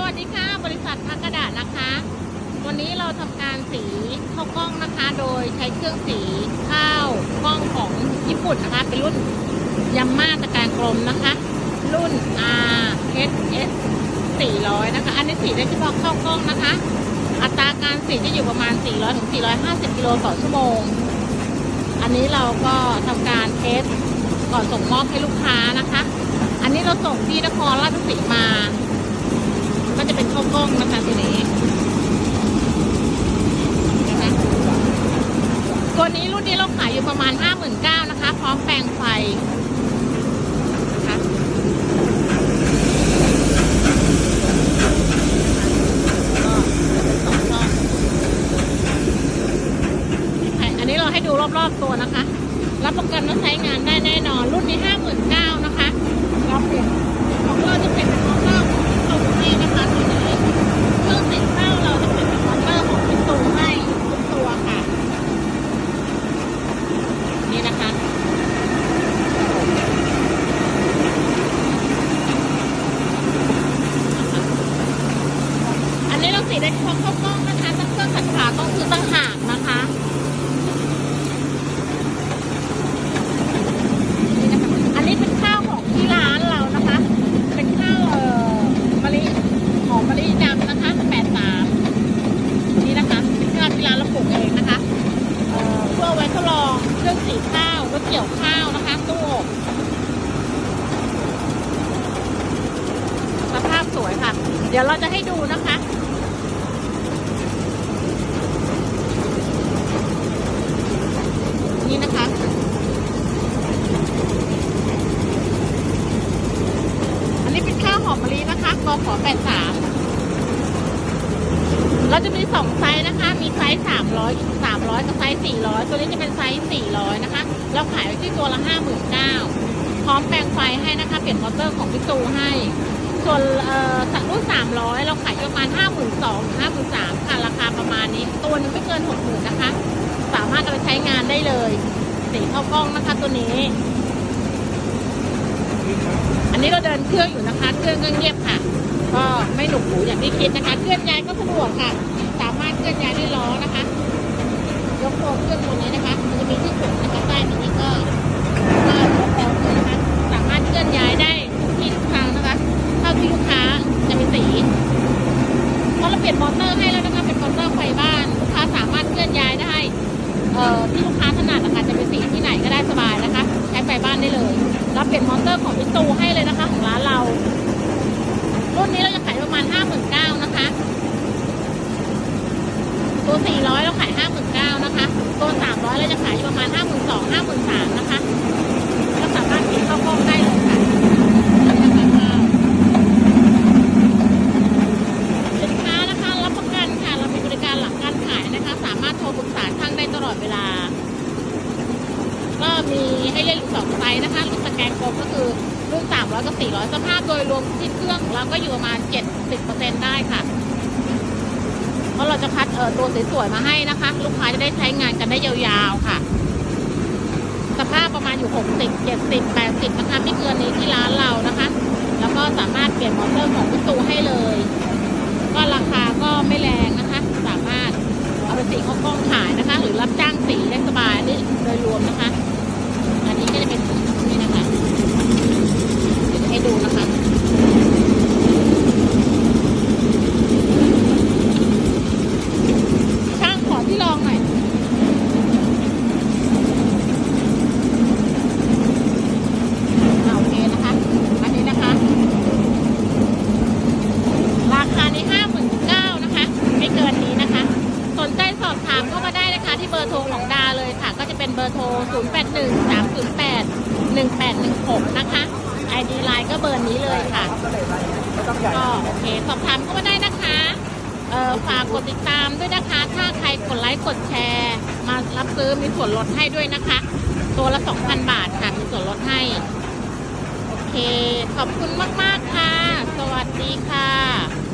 สวัสดีค่ะ บริษัทพักกระดาษนะคะ วันนี้เราทำการสีข้าวกล้องนะคะ โดยใช้เครื่องสีข้าวกล้องของญี่ปุ่นนะคะ เป็นรุ่นยัมมาตะการกลมนะคะ รุ่น R H S 400 นะคะ อันนี้สีได้เฉพาะข้าวกล้องนะคะ อัตราการสีจะอยู่ประมาณ 400ถึง450 กิโลต่อชั่วโมง อันนี้เราก็ทำการเทสก่อนส่งมอบให้ลูกค้านะคะ อันนี้เราส่งที่นครราชสีมา จะเป็นข้าวกล้องนะคะตัวนี้นะคะตัวนี้รุ่นนี้เราขายอยู่ประมาณ 59,000นะคะ พร้อมแปลงไฟนะคะก็เป็นสองช่องอันนี้เราให้ดูรอบๆตัวนะคะ รับประกันว่าใช้งานได้แน่นอน รุ่นนี้59,000นะคะรับเปลี่ยนของเราจะเป็น นะคะตัวนี้เครื่องติดเข้าเราจะเป็นเป็นมอเตอร์ของพิโตให้ทุกตัวค่ะ นี่นะคะ อันนี้เราสีได้เฉพาะเข้ากล้องนะคะถ้าเครื่องขัดขาต้องคือตั้งหากนะคะ นี่นะคะอันนี้เป็นข้าวของที่ร้านเรานะคะ เป็นข้าวเอ่อมะลิหอมมะลิดำนะคะแปดสามนี่นะคะ เป็นข้าวที่ร้านเราปลูกเองนะคะเอ่อเพื่อไว้ทดลอง เครื่องสีข้าวรถเกี่ยวข้าวนะคะตู้อบสภาพสวยค่ะ เดี๋ยวเราจะให้ดูนะคะนี่นะคะ อันนี้เป็นข้าวหอมมะลินะคะกขอ83เราจะมีสองไซส์นะคะ มีไซส์300 300 กับไซส์400 ตัวนี้จะเป็นไซส์400 นะคะ เราขายไว้ที่ตัวละ 59,000พร้อมแปลงไฟให้นะคะ เปลี่ยนมอเตอร์ของพิตูให้ ส่วนสักรุ่น300 เราขายประมาณ 52,000 53,000ค่ะ ราคาประมาณนี้ ตัวนึงไม่เกิน 60,000 นะคะ สามารถเอาไปใช้งานได้เลย สีเข้ากล้องนะคะตัวนี้ อันนี้เราเดินเครื่องอยู่นะคะ เครื่องก็เงียบค่ะ ก็ไม่หนุกหูอย่างที่คิดนะคะ เคลื่อนย้ายก็สะดวกค่ะ สามารถเคลื่อนย้ายด้ล้อนะคะ ยกตัวเครื่องตัวนี้นะคะมันจะมีที่กดนะคะใต้นี้ก็ก็ยกตัวขึ้นนะคะสามารถเคลื่อนย้ายได้ทุกที่ทุกทางนะคะเท่าที่ลูกค้าจะมีสีเพราะเราเปลี่ยนมอเตอร์ให้แล้วนะคะเป็นมอเตอร์ไฟบ้านลูกค้าสามารถเคลื่อนย้ายได้เอ่อที่ลูกค้าถนัดนะคะจะเป็นสีที่ไหนก็ได้สบายนะคะ ใช้ไฟบ้านได้เลยเราเปลี่ยนมอเตอร์ของพิตูให้เลยนะคะของร้านเรารุ่นนี้เราจะขายประมาณ59,000นเก้านะคะตัว400เราขาย59,000นะคะตัว300เราจะขายอยู่ประมาณ52,000 53,000นะคะก็สามารถกินข้าวกล้องได้เลยค่ะสินค้านะคะรับประกันค่ะเรามีบริการหลังการขายนะคะ สามารถโทรปรึกษาช่างได้ตลอดเวลา ก็มีให้เลือกอยู่สองไซส์นะคะรุ่นตะแกรงกลมก็คือรุ่น300กับ400สภาพโดยรวมที่เครื่องเราก็อยู่ประมาณ70%ได้ค่ะเพราะเราจะคัดเออตัวสวยๆมาให้นะคะ ลูกค้า ได้ใช้งานกันได้ยาวๆค่ะ สภาพประมาณอยู่60 70 80นะคะไม่เกินนี้ที่ร้านเรานะคะ แล้วก็สามารถเปลี่ยนมอเตอร์ของประตูให้เลย ก็ราคาก็ไม่แรงนะคะ สามารถเอาไปสีเข้ากล้องขายนะคะ หรือรับจ้างสีได้สบายนี่โดยรวมนะคะ อันนี้ก็จะเป็นนี่นะคะ เดี๋ยวจะให้ดูนะคะ ช่างขอที่ลองหน่อยอ่าโอเคนะคะ อันนี้นะคะ ราคาในห้าหมื่นเก้านะคะ ไม่เกินนี้นะคะ สนใจสอบถามเข้ามาได้นะคะ ที่เบอร์โทรของดาเลยค่ะ ก็จะเป็นเบอร์โทร 0 8 1 3 0 8 1 8 1 6 นะคะ ID ไลน์ก็เบอร์นี้เลยค่ะ ก็โอเค สอบถามเข้ามาได้นะคะเออฝากกดติดตามด้วยนะคะ ถ้าใครกดไลค์กดแชร์ มารับซื้อมีส่วนลดให้ด้วยนะคะ ตัวละ 2,000 บาทค่ะ มีส่วนลดให้ โอเค ขอบคุณมาก ๆ ค่ะ สวัสดีค่ะ